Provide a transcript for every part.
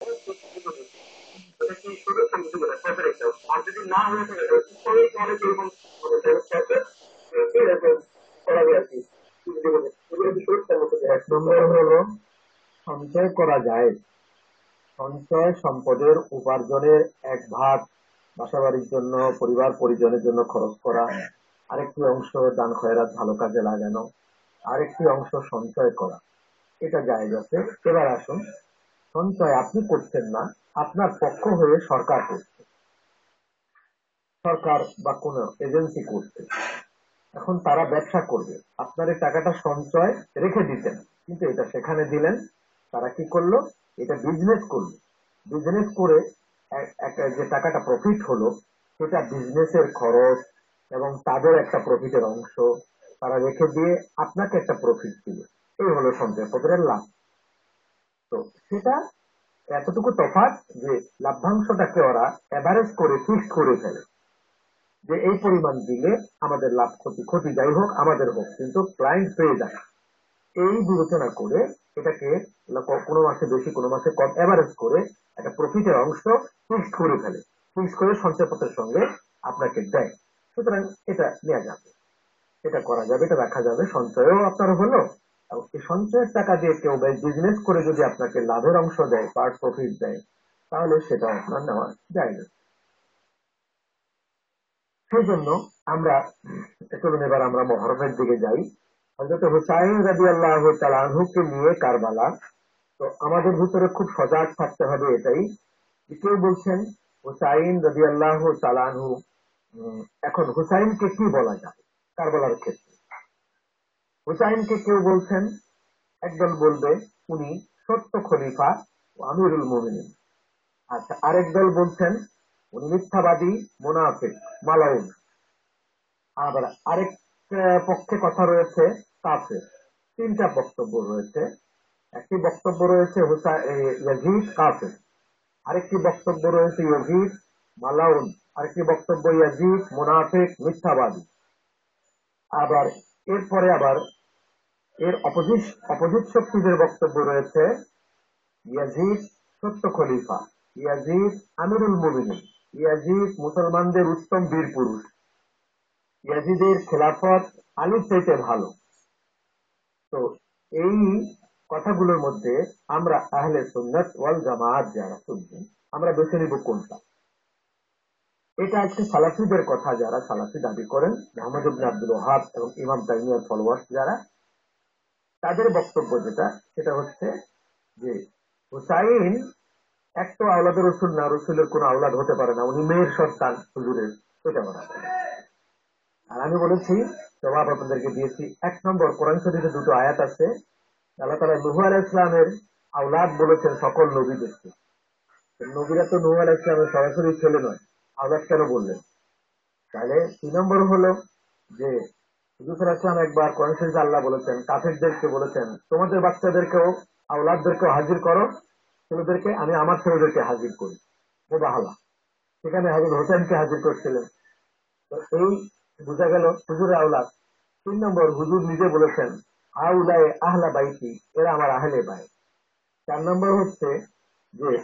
সঞ্চয় করা যায়। সঞ্চয় সম্পদের উপার্জনের এক ভাগ বাসাবাড়ির জন্য, পরিবার পরিজনের জন্য খরচ করা। আরেকটি অংশ দান খয়রাত ভালো কাজে লাগানো। আরেকটি অংশ সঞ্চয় করা। এটা জায়েজ আছে। এবার আসুন সঞ্চয় আপনি করছেন না, আপনার পক্ষ হয়ে সরকার করছে। সরকার বা কোন এজেন্সি করছে। এখন তারা ব্যবসা করবে। আপনার এই টাকাটা সঞ্চয় রেখে দিতেন। কিন্তু এটা সেখানে দিলেন। তারা কি করল? এটা বিজনেস করল। বিজনেস করে যে টাকাটা প্রফিট হলো, সেটা বিজনেসের খরচ এবং তাদের একটা প্রফিটের অংশ তারা রেখে দিয়ে আপনাকে একটা প্রফিট দিল। এই হলো সঞ্চয়পত্রের লাভ। তো সেটা এতটুকু তফাৎ যে লাভ্যাংশটাকে ওরা এভারেজ করে ফিক্স করে ফেলে। যে এই পরিমাণ দিলে আমাদের লাভ ক্ষতি ক্ষতি যাই হোক, আমাদের হোক, কিন্তু ক্লায়েন্ট পেয়ে যায় এই বিবেচনা করে এটাকে কোনো মাসে বেশি, কোনো মাসে কম এভারেজ করে একটা প্রফিটের অংশ ফিক্স করে ফেলে। ফিক্স করে সঞ্চয়পত্রের সঙ্গে আপনাকে দেয়। সুতরাং এটা নেওয়া যাবে। এটা করা যাবে, এটা রাখা যাবে, সঞ্চয়ও আপনার হলো সঞ্চয়ের টাকা দিয়ে কেউ বিজনেস করে যদি আপনাকে লাভের অংশ দেয় পার্ট প্রফিট দেয়, তাহলে সেটা আপনার নেওয়া যায় না। সেই জন্য আমরা, চলুন এবার আমরা মহরমের দিকে যাই। হজরত হুসাইন রাজি আল্লাহ তালানহুকে নিয়ে কারবালা। তো আমাদের ভিতরে খুব সজাগ থাকতে হবে এটাই কেউ বলছেন, হুসাইন রাজি আল্লাহ তালানহু এখন হুসাইনকে কি বলা যায় কারবালার ক্ষেত্রে? হুসাইনকে কেউ বলছেন, একদল বলবে উনি সত্য খলিফা আমিরুল মুমিনিন। আচ্ছা আরেক দল বলছেন উনি মিথ্যাবাদী, মোনাফিক, মালাউন। আবার আরেক পক্ষে কথা রয়েছে কাফের। তিনটা বক্তব্য রয়েছে। একটি বক্তব্য রয়েছে ইয়াজিদ কাফের। আরেকটি বক্তব্য রয়েছে ইয়াজিদ মালাউন। আরেকটি বক্তব্য ইয়াজিদ মুনাফিক, মিথ্যাবাদী। আবার এরপরে আবার এর অপোজিট শক্তিদের বক্তব্য রয়েছে ইয়াজিদ সত্য খলিফা, ইয়াজিদ আমিরুল মুমিনিন, ইয়াজিদ মুসলমানদের উত্তম বীর পুরুষ। ইয়াজিদের খেলাফত আলীর চাইতে ভালো। তো এই কথাগুলোর মধ্যে আমরা আহলে সুন্নাত ওয়াল জামাত যারা শুনছি আমরা বেছে নিব কোনটা। এটা একটি সালাফিদের কথা যারা সালাফি দাবি করেন, মোহাম্মদ আব্দুল ওহাব এবং ইমাম তাইমিয়ার ফলোয়ার্স যারা তাদের বক্তব্য যেটা, সেটা হচ্ছে যে হুসাইন এক তো আওলাদের রসুল না, রসুলের কোন আওলাদ হতে পারে না, উনি মেয়ের সন্তান, হুজুরের, এটা বলা আর আমি বলেছি, জবাব আপনাদেরকে দিয়েছি, এক নম্বর, কোরআন শরীফে দুটো আয়াত আছে, আল্লাহ তালা নুহু আলাহ ইসলামের আওলাদ বলেছেন সকল নবীদেরকে। নবীরা তো নুহু আলাহ ইসলামের সরাসরি ছেলে নয়, আওলাদ কেন বললেন? তাহলে তিন নম্বর হলো যে হুজুর আসলাম একবার শরীফে আল্লাহ বলেছেন, কাফেরদেরকে বলেছেন, তোমাদের বাচ্চাদেরকেও, আওলাদদেরকেও হাজির করো, ছেলেদেরকে, আমি আমার ছেলেদেরকে হাজির করি। মোবাহালা। সেখানে হাজির হোসেনকে হাজির করছিলেন। এই বোঝা গেল হুজুরের আওলাদ। তিন নম্বর, হুজুর নিজে বলেছেন, আউলায় আহলা বাইতি, এরা আমার আহলে বাই। চার নম্বর হচ্ছে যে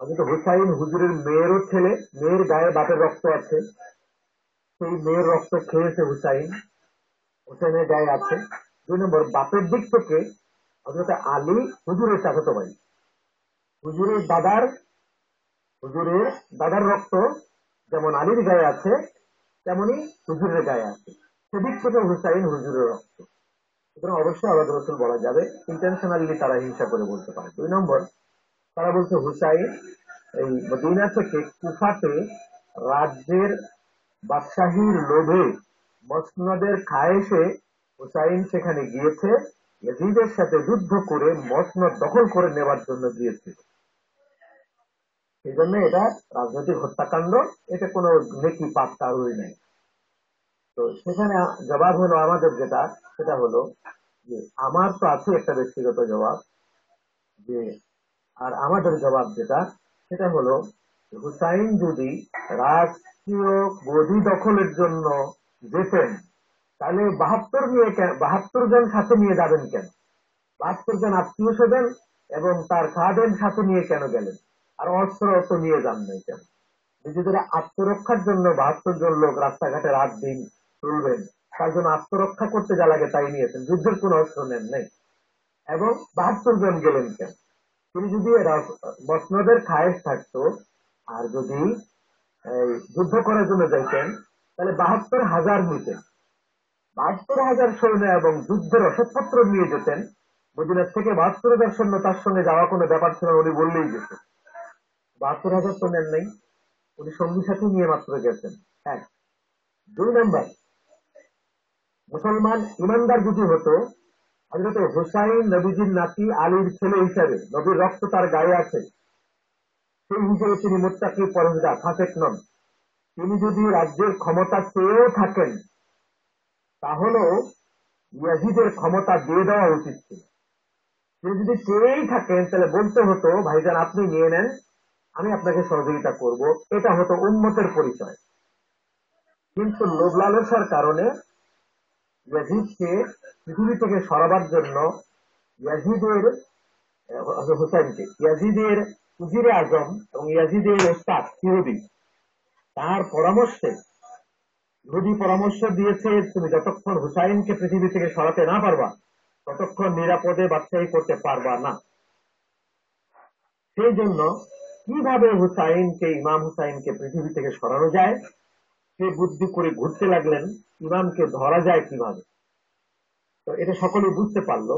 হয়তো হুসাইন হুজুরের মেয়েরও ছেলে, মেয়ের গায়ে বাপের রক্ত আছে। সেই মেয়ের রক্ত খেয়েছে হুসাইন। হোসেনের গায়ে আছে দুই নম্বর, বাপের দিক থেকে হজরত আলী হুজুরের চাচাতো ভাই হুজুরের দাদার হুজুরের দাদার রক্ত যেমন আলীর গায়ে আছে, তেমনি হুজুরের গায়ে আছে। সেদিক থেকে হুসাইন হুজুরের রক্ত। সুতরাং অবশ্যই আলাদা রসুল বলা যাবে ইন্টেনশনালি তারা হিংসা করে বলতে পারে। দুই নম্বর, তারা বলছে হুসাইন এই মদিনা থেকে কুফাতে রাজ্যের বাদশাহীর লোভে মসনদের খায়েশে হুসাইন সেখানে গিয়েছে, ইয়াজিদের সাথে যুদ্ধ করে মসনদ দখল করে নেওয়ার জন্য গিয়েছিল সেই জন্য এটা রাজনৈতিক হত্যাকাণ্ড এটা কোনো নেকি পাপ কারোরই নেই। তো সেখানে জবাব হলো আমাদের যেটা, সেটা হলো যে আমার তো আছে একটা ব্যক্তিগত জবাব, যে আর আমাদের জবাব যেটা, সেটা হলো হুসাইন যদি রাষ্ট্রীয় গদি দখলের জন্য যেতেন তাহলে বাহাত্তর নিয়ে বাহাত্তর জন সাথে নিয়ে যাবেন কেন? বাহাত্তর জন আত্মীয় স্বজন এবং তার খাদেন সাথে নিয়ে কেন গেলেন? আর অস্ত্র তো নিয়ে যান নাই কেন? নিজেদের আত্মরক্ষার জন্য বাহাত্তর জন লোক রাস্তাঘাটে রাত দিন চলবেন। তার জন্য আত্মরক্ষা করতে যা লাগে তাই নিয়েছেন। যুদ্ধের কোন অস্ত্র নেন নাই। এবং বাহাত্তর জন গেলেন কেন? তিনি যদি মসনদের খায়েশ থাকতো, আর যদি যুদ্ধ করার জন্য যাইতেন তাহলে বাহাত্তর হাজার নিতেন বাহাত্তর হাজার সৈন্য এবং যুদ্ধের ওষুধপত্র নিয়ে যেতেন। মদিনার থেকে বাহাত্তর হাজার সৈন্য তার সঙ্গে যাওয়া কোনো ব্যাপার ছিল উনি বললেই যেত। বাহাত্তর হাজার তো নেন নাই, উনি সঙ্গী সাথী নিয়ে মাত্র গেছেন। এক দুই নম্বর। মুসলমান ইমানদার যদি হতো হজরত হুসাইন নবীজির নাতি আলীর ছেলে হিসাবে, নবীর রক্ত তার গায়ে আছে, সেই হিসেবে তিনি মোত্তাকি পরহদা ফাঁসেক নন। তিনি যদি রাজ্যের ক্ষমতা চেয়েও থাকেন তাহলেও ইয়াজিদের ক্ষমতা দিয়ে দেওয়া উচিত ছিল। তিনি যদি চেয়েই থাকেন তাহলে বলতে হতো ভাইজান আপনি নিয়ে নেন আমি আপনাকে সহযোগিতা করব। এটা হতো উন্মতের পরিচয়। কিন্তু লোভ লালসার কারণে ইয়াজিদকে পৃথিবী থেকে সরাবার জন্য ইয়াজিদের আহ, হুসাইনকে ইয়াজিদের উজিরে আজম এবং ইয়াজিদের ওস্তাদ ইহুদি তার পরামর্শে ইহুদি পরামর্শ দিয়েছে তুমি যতক্ষণ হুসাইনকে পৃথিবী থেকে সরাতে না পারবা, ততক্ষণ নিরাপদে বাচ্চাই করতে পারবা না। সেই জন্য কীভাবে হুসাইনকে, ইমাম হুসাইনকে পৃথিবী থেকে সরানো যায়, সে বুদ্ধি করে ঘুরতে লাগলেন, ইমামকে ধরা যায় কীভাবে? তো এটা সকলে বুঝতে পারল।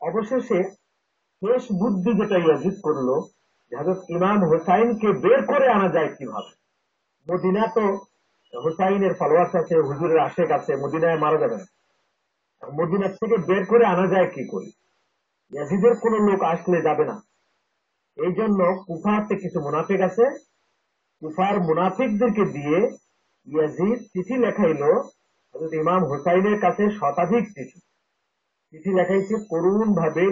অবশেষে শেষ বুদ্ধি যেটা ইয়াজিদ করল, যে হযরত ইমাম হুসাইনকে বের করে আনা যায় কীভাবে? মদিনা তো হুসাইনের ফলোয়ার্স আছে, হুজুরের আশেক আছে, মদিনায় মারা যাবে না। মদিনার থেকে বের করে আনা যায় কি করে? ইয়াজিদের কোন লোক আসলে যাবে না। এই জন্য কুফাতে কিছু মুনাফিক আছে। কুফার মুনাফিকদেরকে দিয়ে ইয়াজিদ চিঠি লেখাইলো। ইমাম হুসাইনের কাছে শতাধিক চিঠি। চিঠি লেখাইছে করুণ ভাবে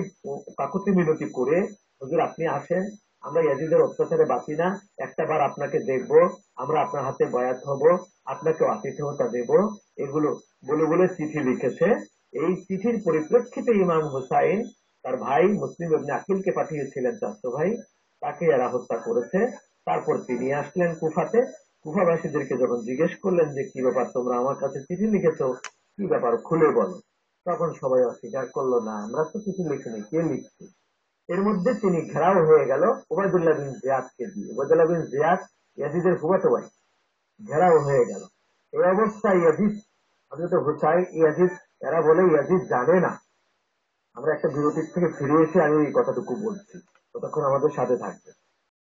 কাকুতি মিনতি করে, হুজুর, আপনি আসেন। আমরা ইয়াজিদের অত্যাচারে বাঁচি না। একটা বার আপনাকে দেখব, আমরা আপনার হাতে বয়াত হব, আপনাকে আতিথেয়তা দেব। এগুলো বলে বলে চিঠি লিখেছে। এই চিঠির পরিপ্রেক্ষিতে ইমাম হুসাইন তার ভাই মুসলিম ইবনে আকিলকে পাঠিয়েছিলেন চাস্তো ভাই। তাকে এরা হত্যা করেছে। তারপর তিনি আসলেন কুফাতে। কুফাবাসীদেরকে যখন জিজ্ঞেস করলেন যে, কি ব্যাপার, তোমরা আমার কাছে চিঠি লিখেছ? কি ব্যাপার? খুলে বলো। তখন সবাই অস্বীকার করল, না, আমরা তো কিছু লিখিনি। কে লিখছে? এর মধ্যে তিনি ঘেরাও হয়ে গেল ওবায়দুল্লাহ বিন জিয়াদকে দিয়ে। ওবায়দুল্লাহ বিন জিয়াদ ইয়াজিদের ফুবাতো ভাই ঘেরাও হয়ে গেল। এই অবস্থায় ইয়াজিদ হজরত হুসাই ইয়াজিদ, এরা বলে ইয়াজিদ জানে না। আমরা একটা বিরতির থেকে ফিরে এসে আমি এই কথাটুকু বলছি। ততক্ষণ আমাদের সাথে থাকবে